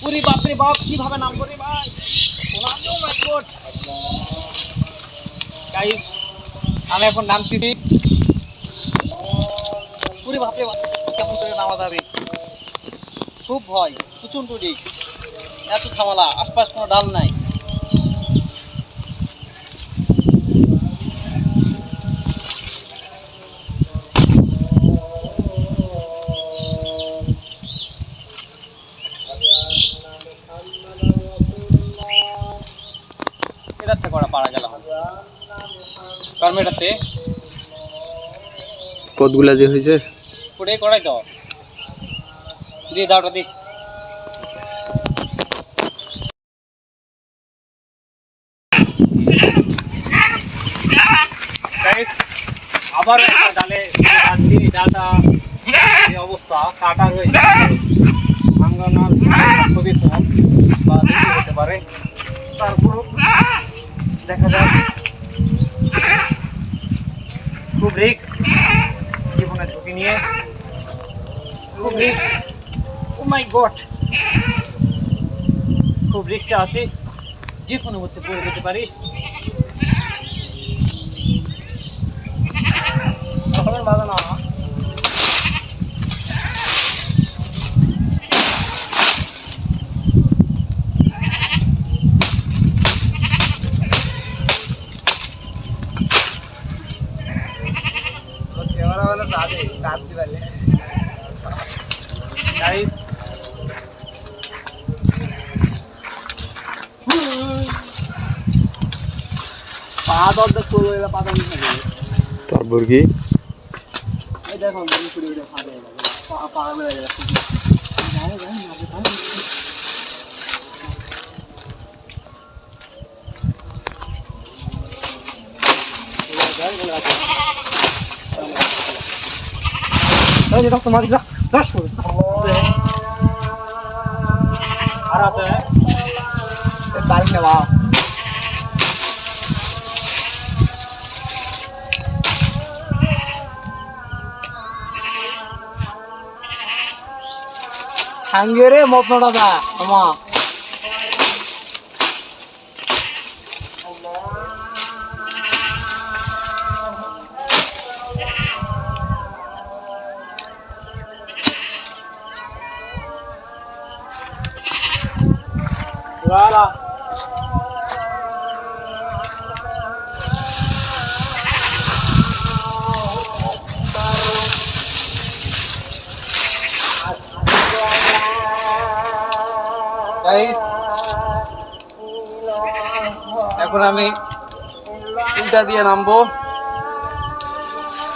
পুরি বাপরে বাপ, কীভাবে নাম করে ভাই? ও মাই গড গাইস আমি এখন নামছি পুরি বাপরে বাপ, কেমন করে নামা যাবে? খুব ভয় কুচুন টুডি এত ঝামেলা, আশপাশ কোনো ডাল নাই। এটাতে করা পারা গেলাম কারণ এটাতে কতগুলা যে হয়েছে। পুরে করাই দাও দিয়ে দাওটা দি আবার একটা ডালে ডালটা অবস্থা কাটা রয়েছে সম্ভাবনা খুবই কম বা বেশি হতে পারে তারপরও দেখা যাক খুব রিক্স জীবনের ঝুঁকি নিয়ে খুব রিক্স ও মাই গড খুব রিক্সে আছি যে কোনো মধ্যে পড়ে যেতে পারি আমার বাজানো গাইস তারপর কি এই দেখো আমি পুরি উঠে ফাটে গেল পা পা মেরে গেল যাই যাই না যাই এই যে তোমার যা যা শুন আর আছে বাড়ি নেওয়া হাঙ্গে রে মতনটা দা আমা এখন আমি উল্টা দিয়ে নামবো।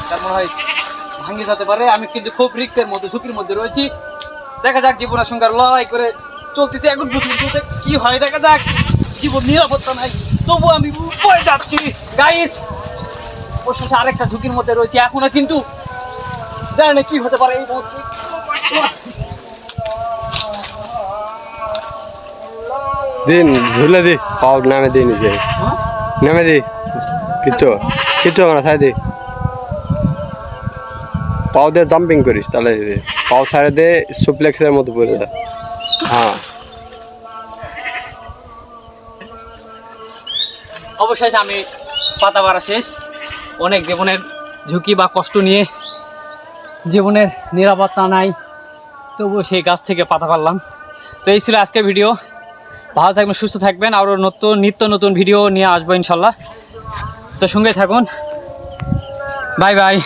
তারপর হয় ভাঙ্গি যেতে পারে। আমি কিন্তু খুব রিক্সের মধ্যে, ঝুঁকির মধ্যে রয়েছি। দেখা যাক, জীবনের সঙ্গে লড়াই করে চলতেছি, এখন বুঝলি বলতে কি হয়, দেখা যাক। জীবন নিরাপত্তা নাই তবু আমি উপরে যাচ্ছি। গাইস ওর আরেকটা ঝুঁকির মধ্যে রয়েছে, এখনও কিন্তু জানি না কি হতে পারে এই মুহূর্তে। দিন, ঝুলে দি। পাও নামে দি নিজে। নামে দি। কিচ্ছু কিচ্ছু সাই দি। পাও দিয়ে জাম্পিং করিস, তাহলে পাও সাইডে দে সুপ্লেক্সের মতো পড়ে যা। হ্যাঁ। অবশেষে আমি পাতা বাড়া শেষ। অনেক জীবনের ঝুঁকি বা কষ্ট নিয়ে জীবনের নিরাপত্তা নাই, তবুও সেই গাছ থেকে পাতা পারলাম তো এই ছিল আজকের ভিডিও। ভালো থাকবেন, সুস্থ থাকবেন। আরও নতুন, নিত্য নতুন ভিডিও নিয়ে আসব ইনশাল্লাহ। তো সঙ্গে থাকুন। Bye bye.